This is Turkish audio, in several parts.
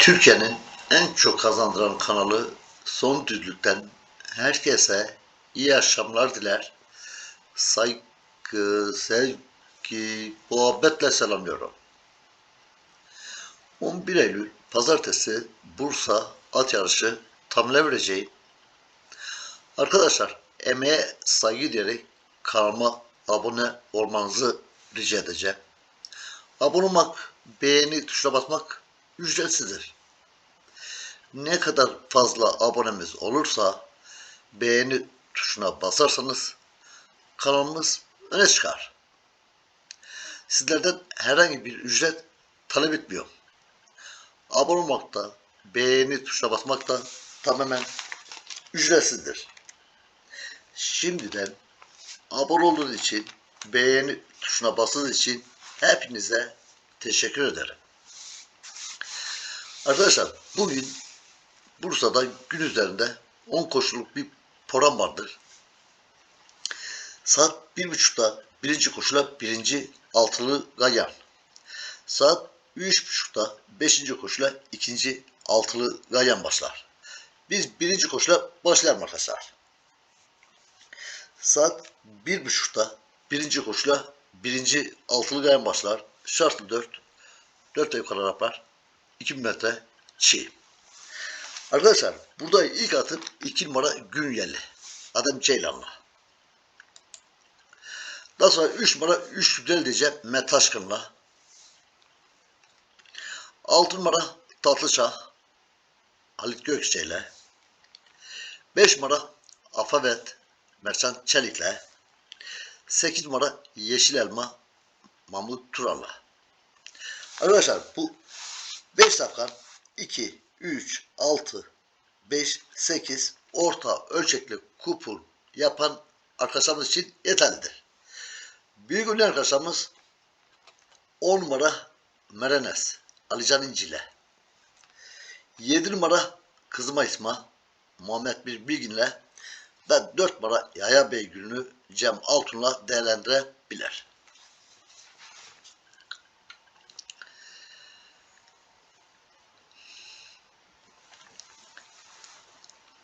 Türkiye'nin en çok kazandıran kanalı Son Düzlük'ten herkese iyi akşamlar diler. Saygı, sevgi, muhabbetle selamlıyorum. 11 Eylül Pazartesi Bursa at yarışı tamile vereceğim. Arkadaşlar emeğe saygı diyerek kanalıma abone olmanızı rica edeceğim. Abone olmak, beğeni tuşuna basmak ücretsizdir. Ne kadar fazla abonemiz olursa beğeni tuşuna basarsanız kanalımız öne çıkar. Sizlerden herhangi bir ücret talep etmiyorum. Abone olmak da, beğeni tuşuna basmak da tamamen ücretsizdir. Şimdiden abone olduğunuz için, beğeni tuşuna bastığınız için hepinize teşekkür ederim. Arkadaşlar bugün Bursa'da gün üzerinde 10 koşuluk bir program vardır. Saat 1.30'da birinci koşula birinci altılı gayan. Saat 3.30'da beşinci koşula ikinci altılı gayan başlar. Biz birinci koşula başlayalım arkadaşlar. Saat 1.30'da birinci koşula birinci altılı gayan başlar. Şartlı 4. 4 yukarı raplar. 2000 metre çiğ. Arkadaşlar burada ilk atım 2 numara Günyeli. Adam Ceylanlı. Daha sonra 3 numara 3 güzel diyeceğim Metaşkın'la. 6 numara Tatlıçağ Halit Gökçe'yle. 5 numara Afavet Mersan Çelik'le. 8 numara Yeşil Elma Mahmut Tural'la. Arkadaşlar bu 5 safkan 2, 3, 6, 5, 8 orta ölçekli kupul yapan arkadaşlarımız için yeterlidir. Büyük ünlü arkadaşlarımız 10 numara Merenes Alican İncil'e 7 numara Kızıma İsma Muhammed Bir Bilgin'le ve 4 numara Yaya Bey gününü Cem Altun'la değerlendirebilir.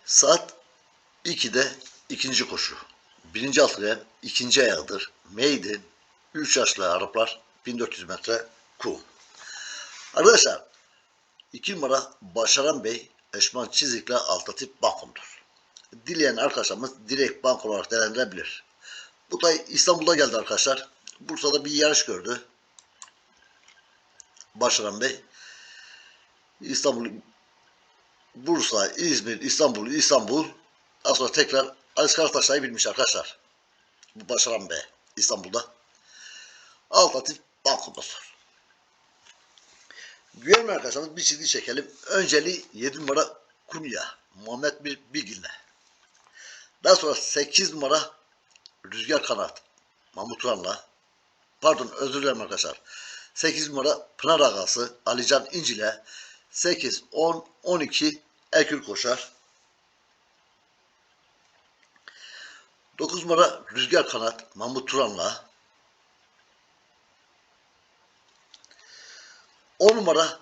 Saat 2'de ikinci koşu. Birinci altıya ikinci ayağıdır. Maiden 3 yaşlı Araplar 1400 metre kum. Arkadaşlar 2 numara Başaran Bey Eşman Çizik'le Altatip Bankum'dur. Dileyen arkadaşlarımız direkt bank olarak değerlendirebilir. Bu da İstanbul'da geldi arkadaşlar. Bursa'da bir yarış gördü. Başaran Bey. İstanbul Bursa, İzmir, İstanbul, İstanbul. Daha sonra tekrar Ali Karataş'ı bilmiş arkadaşlar. Bu Başaran Bey İstanbul'da. Alternatif bankomator. Güvenme arkadaşlarımız bir çizgi çekelim. Önceli 7 numara Kunya. Muhammed Bir Bilgin'le. Daha sonra 8 numara Rüzgar Kanat. Mahmut Uran'la. Pardon özür dilerim arkadaşlar. 8 numara Pınar Agası Alican İncil'e 8, 10, 12 Ekül koşar. 9 numara Rüzgar Kanat Mahmut Turan'la. 10 numara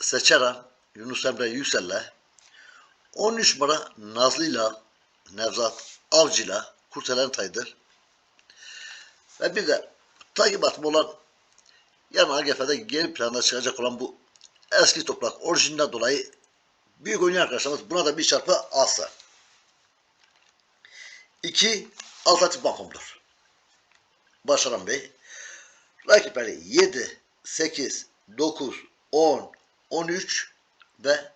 Seçeran Yunus Emre Yüksel'le. 13 numara Nazlı'yla Nevzat Avcı'yla Kurtelen Taydır. Ve bir de takip atma olan yan AGF'de geri planda çıkacak olan bu eski toprak orijinden dolayı büyük oynayan arkadaşlarımız buna da bir çarpı alsa. 2 alternatif bankomdur. Başaran Bey. Rakipleri 7, 8, 9, 10, 13 ve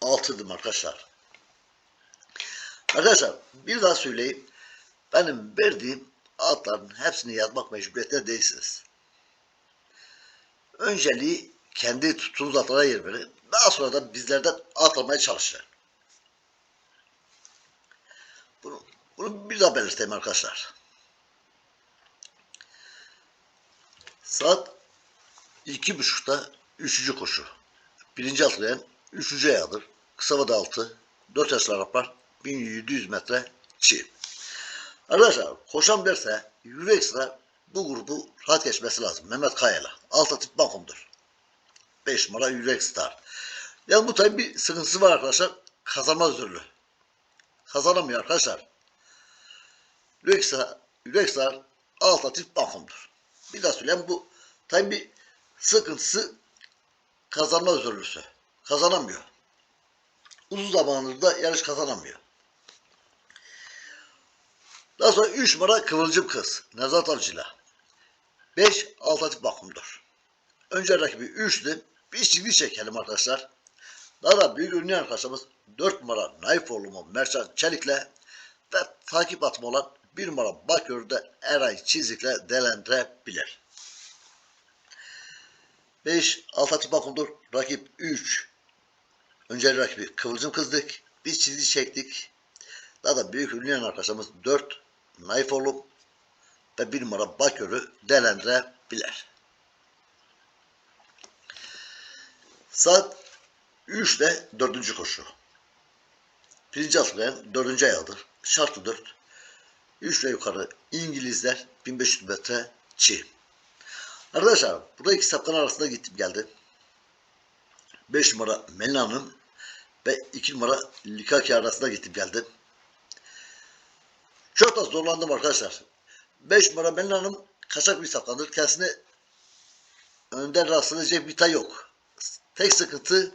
6'dım arkadaşlar. Arkadaşlar bir daha söyleyeyim. Benim verdiğim atların hepsini yazmak mecburiyetinde değilsiniz. Önceliği kendi tuttuğunuz atlara yer verin. Daha sonra da bizlerden at almaya çalışın. Bunu, bunu bir daha belirteyim arkadaşlar. Saat iki buçukta üçüncü koşu. Birinci atlayan üçüncü ayağıdır. Kısa vada altı. Dört yaşlı Araplar 1700 metre çiğ. Arkadaşlar koşan derse yürek sıra bu grubu rahat geçmesi lazım. Mehmet Kaya'la. Alternatif bankomdur. 5 numara Yürek Star. Yani bu tabi bir sıkıntısı var arkadaşlar. Kazanmaz türlü. Kazanamıyor arkadaşlar. Yürek Star, Yürek Star alternatif bankomdur. Bir daha söyleyeyim bu tabi bir sıkıntısı kazanma özürlüsü. Kazanamıyor. Uzun zamandır da yarış kazanamıyor. Daha sonra 3 numara Kıvılcım Kız. Nevzat Avcı'yla. 5 alternatif bakımdır. Önce rakibi 3'tü. Bir çizgi çekelim arkadaşlar. Daha da büyük ünlü arkadaşlarımız 4 numara Naif Oğlumu Mercan Çelik'le ve takip atma olan 1 numara Bakır'da Eray Çizik'le değerlendirebilir. 5 alternatif bakımdır. Rakip 3. Önce rakibi Kıvılcım Kızdık. Bir çizgi çektik. Daha da büyük ünlü arkadaşlarımız 4 Naif Oğlum ve 1 numara Bakır'ı değerlendirebilir. Saat 3'te dördüncü koşu. Birinci atlayan dördüncü ayağıdır. Şartı 4. 3 ve yukarı İngilizler 1500 metre çi. Arkadaşlar burada iki sapkan arasında gittim geldim. 5 numara Melina Hanım ve 2 numara Likaki arasında gittim geldim. Çok da zorlandım arkadaşlar. 5 numara Melina Hanım kaçak bir sapkandır. Kendisine önden rastlanacak bir tay yok. Tek sıkıntı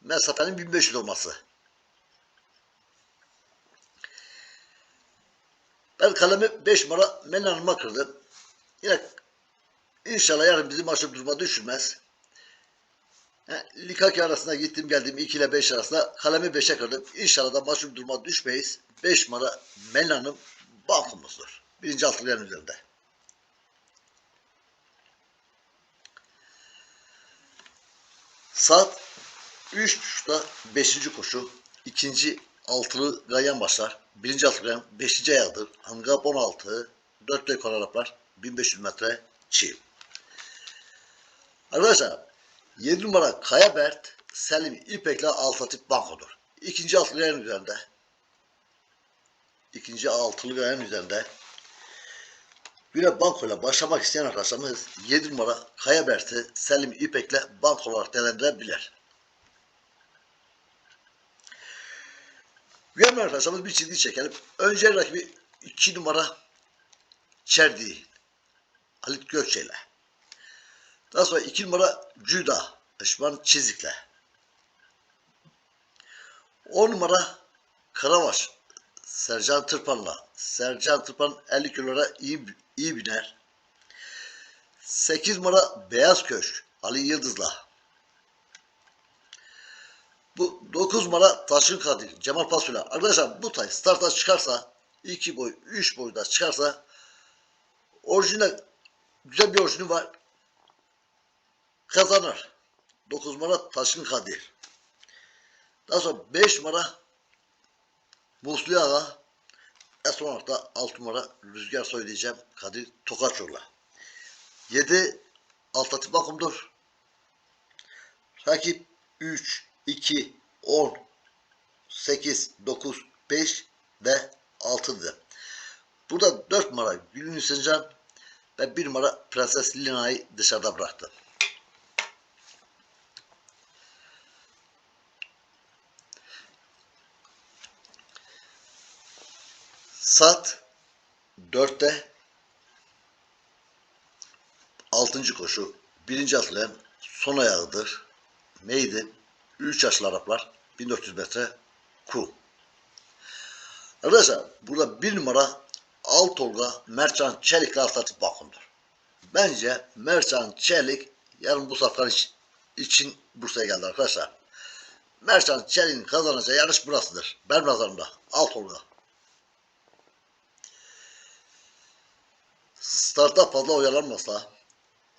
mesafenin 1500 olması. Ben kalemi 5 numara Melina Hanım'a kırdım. Yine inşallah yarın bizi maçı duruma düşürmez. He, Likaki arasında gittim geldim 2 ile 5 arasında kalemi 5'e kırdım. İnşallah da maçı duruma düşmeyiz. 5 numara Melina Hanım bankumuzdur. Birinci altılayan üzerinde. Saat 3.30'da 5. koşu. ikinci altılı gayan başlar. Birinci altılı gayan 5. ayağıdır. Handikap 16. 4 rekor Araplar. 1500 metre çiğ. Arkadaşlar 7 numara Kaya Bert Selim İpek'le Altatif Banko'dur. İkinci altılı gayan üzerinde. İkinci altılı gayan üzerinde. Güne bankoyla başlamak isteyen arkadaşlarımız 7 numara Kaya Bert'i Selim İpek'le banko olarak değerlendirebilir. Güvenli arkadaşlarımız bir çizgi çekelim. Önce rakibi 2 numara Çerdi Halit Gökçe'yle. Daha sonra 2 numara Cüda Işman Çizik'le. 10 numara Karavaş Sercan Tırpan'la. Sercan Tırpan 50 kilora iyi, iyi biner. 8 numara Beyaz Köşk Ali Yıldız'la. Bu 9 numara Taşkın Kadir Cemal Pasuyla. Arkadaşlar bu tay starta çıkarsa 2 boy 3 boyda çıkarsa orijinal güzel bir orijini var. Kazanır. 9 numara Taşkın Kadir. Daha sonra 5 numara Olarak da 6 numara Rüzgar söyleyeceğim Kadir Tokaçoğlu. 7 Altatif bakımdır. Rakip 3, 2, 10, 8, 9, 5 ve 6'dı. Burada 4 numara Gülün Sincan ve 1 numara Prenses Lina'yı dışarıda bıraktı. Saat 4'te 6. koşu 1. atlayan son ayağıdır. Maiden 3 yaşlı Araplar 1400 metre ku. Arkadaşlar burada bir numara Altolga Mercan Çelik'le alternatif bakımdır. Bence Mercan Çelik yarın bu saflar için Bursa'ya geldi arkadaşlar. Mercan Çelik'in kazanacağı yarış burasıdır. Benim nazarımda Altolga. Startta fazla oyalanmasa,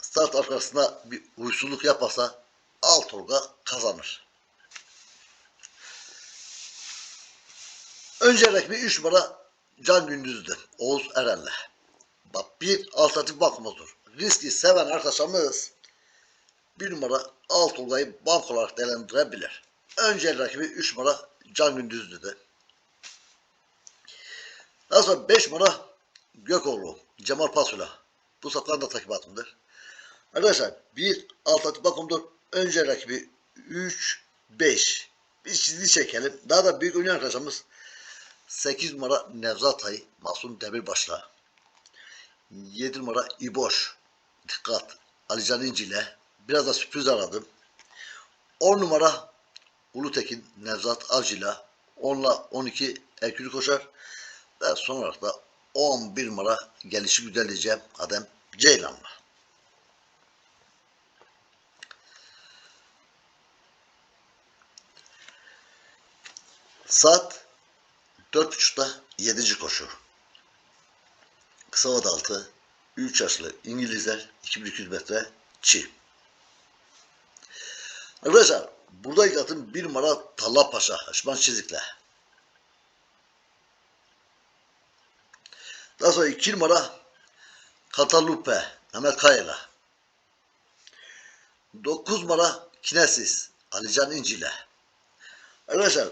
start arkasında bir huysuzluk yapmasa Altolga kazanır. Önce rakibi 3 numara Can Gündüz'dü. Oğuz Eren'le. Bak bir alternatif bakımızdır. Riski seven arkadaşlarımız bir numara Altolga'yı bank olarak değerlendirebilir. Önce rakibi 3 numara Can Gündüz'dü. Daha sonra 5 numara Gökoğlu, Cemal Pasula. Bu satran da takip. Arkadaşlar bir alternatif bakımdır. Önce rakibi 3, 5. Bir çizgi çekelim. Daha da büyük oynayan arkadaşımız 8 numara Nevzat Ay, Masum Demirbaş'la. 7 numara İboş. Dikkat. Alican İnci ile. Biraz da sürpriz aradım. 10 numara Ulutekin Nevzat Avcı'yla. 10 ile 12 Erkül Koşar. Ve son olarak da 11 numara gelişi güzel diyeceğim Adem Ceylan'la. Saat 4.30'da 7. koşu. Kısa altı 3 yaşlı İngilizler 2200 metre çi. Arkadaşlar burada ilk atım 1 numara Talha Paşa Haşman Çizik'le. Daha sonra 2 numara Katalupe Kaya'yla. 9 numara Kinesis Alican İnci ile. Arkadaşlar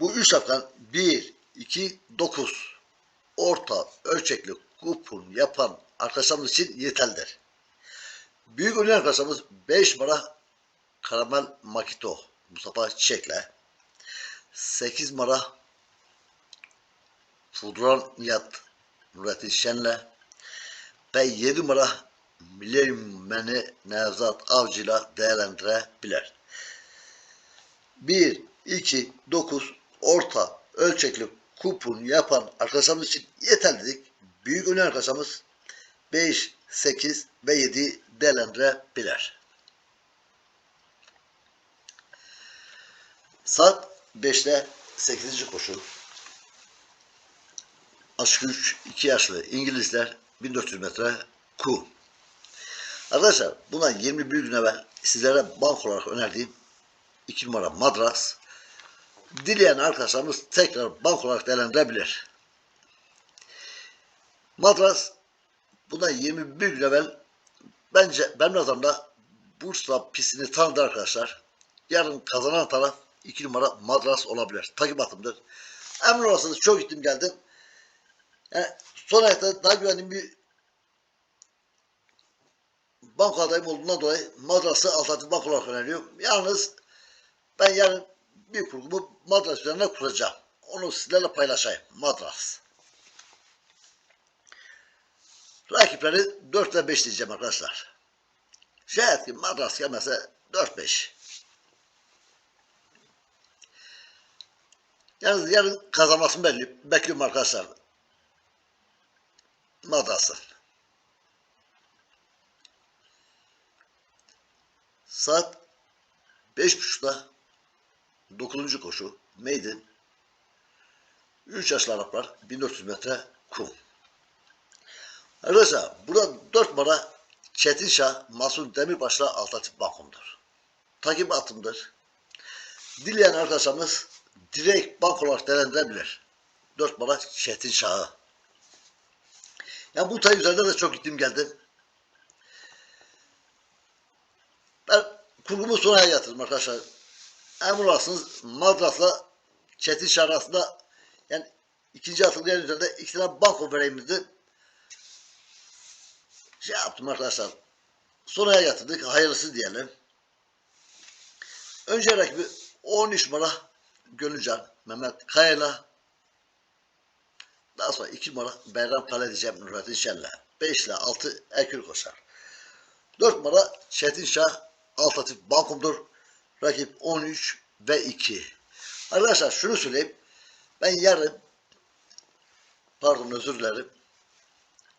bu üç safkan 1, 2, 9 orta ölçekli kupon yapan arkadaşlarımız için yeterlidir. Büyük oynayan arkadaşlarımız 5 numara Karamel Makito Mustafa Çiçek'le 8 numara Fudran Nihat Nurettin Şen'le ve 7 numara Milenyum Meni Nevzat Avcı'yla değerlendirebilir. 1, 2, 9 orta ölçekli kupon yapan arkadaşlarımız için yeterli dedik. Büyük oynayan arkadaşlarımız 5, 8 ve 7 değerlendirebilir. Saat 5'te 8. koşu. Aşk 3 2 yaşlı İngilizler 1400 metre ku. Arkadaşlar buna 21 gün evvel sizlere bank olarak önerdiğim 2 numara Madras. Dileyen arkadaşlarımız tekrar bank olarak değerlendirebilir. Madras buna 21 gün evvel bence benim nazarımda Bursa pistini tanıdı arkadaşlar. Yarın kazanan taraf 2 numara Madras olabilir. Takip atımdır. Emin olasınız çok gittim geldim. Yani son ayakta daha güvenli bir banka adayım olduğundan dolayı Madras'ı alternatif bank olarak öneriyorum. Yalnız ben yarın bir kurgumu Madras üzerine kuracağım. Onu sizlerle paylaşayım. Madras. Rakipleri 4 ve 5 diyeceğim arkadaşlar. Şayet ki Madras gelmese 4-5. Yalnız yarın kazanmasını belli, bekliyorum arkadaşlar. Madras'ın. Saat 5.30'da 9. koşu Maiden 3 yaşlı Araplar 1400 metre kum. Arkadaşlar burada 4 numara Çetin Şah Masum Demirbaş'la alternatif bankumdur. Takip atımdır. Dileyen arkadaşlarımız direkt bank olarak değerlendirebilir. 4 numara Çetin Şah'ı. Ya bu tay üzerinde de çok gittim geldim. Ben kurgumu sonraya yatırdım arkadaşlar. Emin Madras'la Çetin Şah arasında yani ikinci atılgayan üzerinde iki tane banko vereyim dedim. Şey yaptım arkadaşlar. Sonraya yatırdık. Hayırlısı diyelim. Önce rakibi 13 numara Gönülcan Mehmet Kaya'yla daha sonra 2 numara Berram Kale diyeceğim Nurettin Şen'le. 5 ile 6 Erkül koşar. 4 numara Çetin Şah Altatif Bankum'dur. Rakip 13 ve 2. Arkadaşlar şunu söyleyeyim. Ben yarın pardon özür dilerim.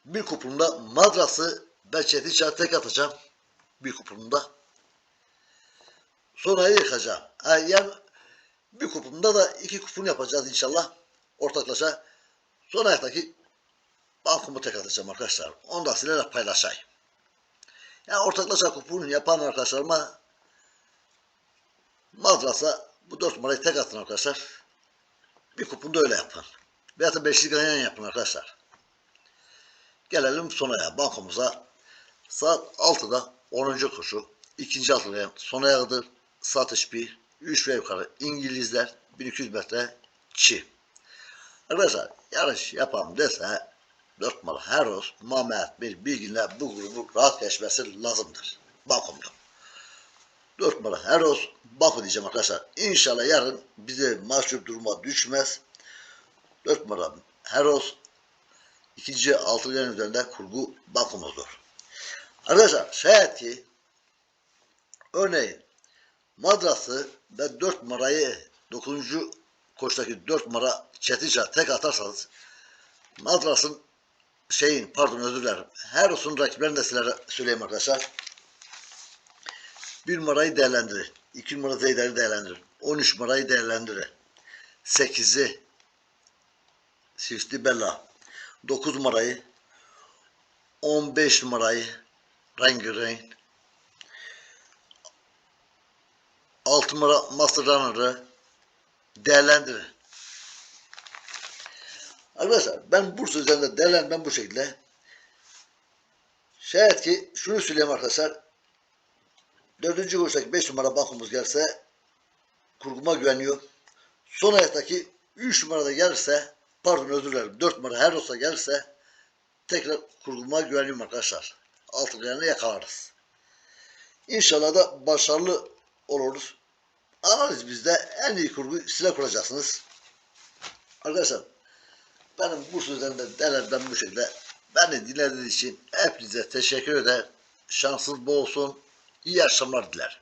Bir kupumda Madras'ı ve Çetin Şah tek atacağım. Bir kupumda. Sonra yıkacağım. Yani bir kupumda da iki kupon yapacağız inşallah. Ortaklaşa. Son ayaktaki bankumu tek atacağım arkadaşlar. Onu da sizlerle paylaşayım. Yani ortaklaşa kuponu yapan arkadaşlarıma madrasa bu dört numarayı tek atın arkadaşlar. Bir kuponu da öyle yapın. Veyahut da beşlik ganyan yapın arkadaşlar. Gelelim sonaya bankomuza. Saat 6'da 10. koşu. ikinci atlayan son ayağıdır. Satış 1. 3 ve yukarı İngilizler 1200 metre çi. Arkadaşlar yarış yapalım dese 4 numara Heros, Mehmet bir bilginle bu grubu rahat geçmesi lazımdır. Bakum'da. 4 numara Heros, Baku diyeceğim arkadaşlar. İnşallah yarın bize mahcup duruma düşmez. 4 numara Heros, ikinci altıgen üzerinde kurgu Bakum'uzdur. Arkadaşlar şayet ki örneğin madrası ve 4 numarayı 9. koştaki 4 numara Çetinç'a tek atarsanız madrasın şeyin pardon özür dilerim. Her olsun rakiplerini de sizlere söyleyeyim arkadaşlar. Bir numarayı değerlendirin. 2 numara Zeyder'i değerlendirin. 13 numarayı değerlendirin. 8'i Sifti Bella. 9 numarayı 15 numarayı Rengi Rain 6 numara Master Runner'ı değerlendirin. Arkadaşlar ben Bursa üzerinde değerlendirmem bu şekilde. Şayet ki şunu söyleyeyim arkadaşlar. Dördüncü kuruştaki 5 numara bankumuz gelse kurguma güveniyor. Son ayaktaki 3 numarada gelirse pardon özür dilerim 4 numara her olsa gelirse tekrar kurguma güveniyorum arkadaşlar. Altı yerine yakalarız. İnşallah da başarılı oluruz. Analiz bizde en iyi kurgu size kuracaksınız. Arkadaşlar benim bu sözlerinde değerlendirmem bu şekilde. Beni dinlediğiniz için hepinize teşekkür eder. Şansınız bol olsun. İyi akşamlar dilerim.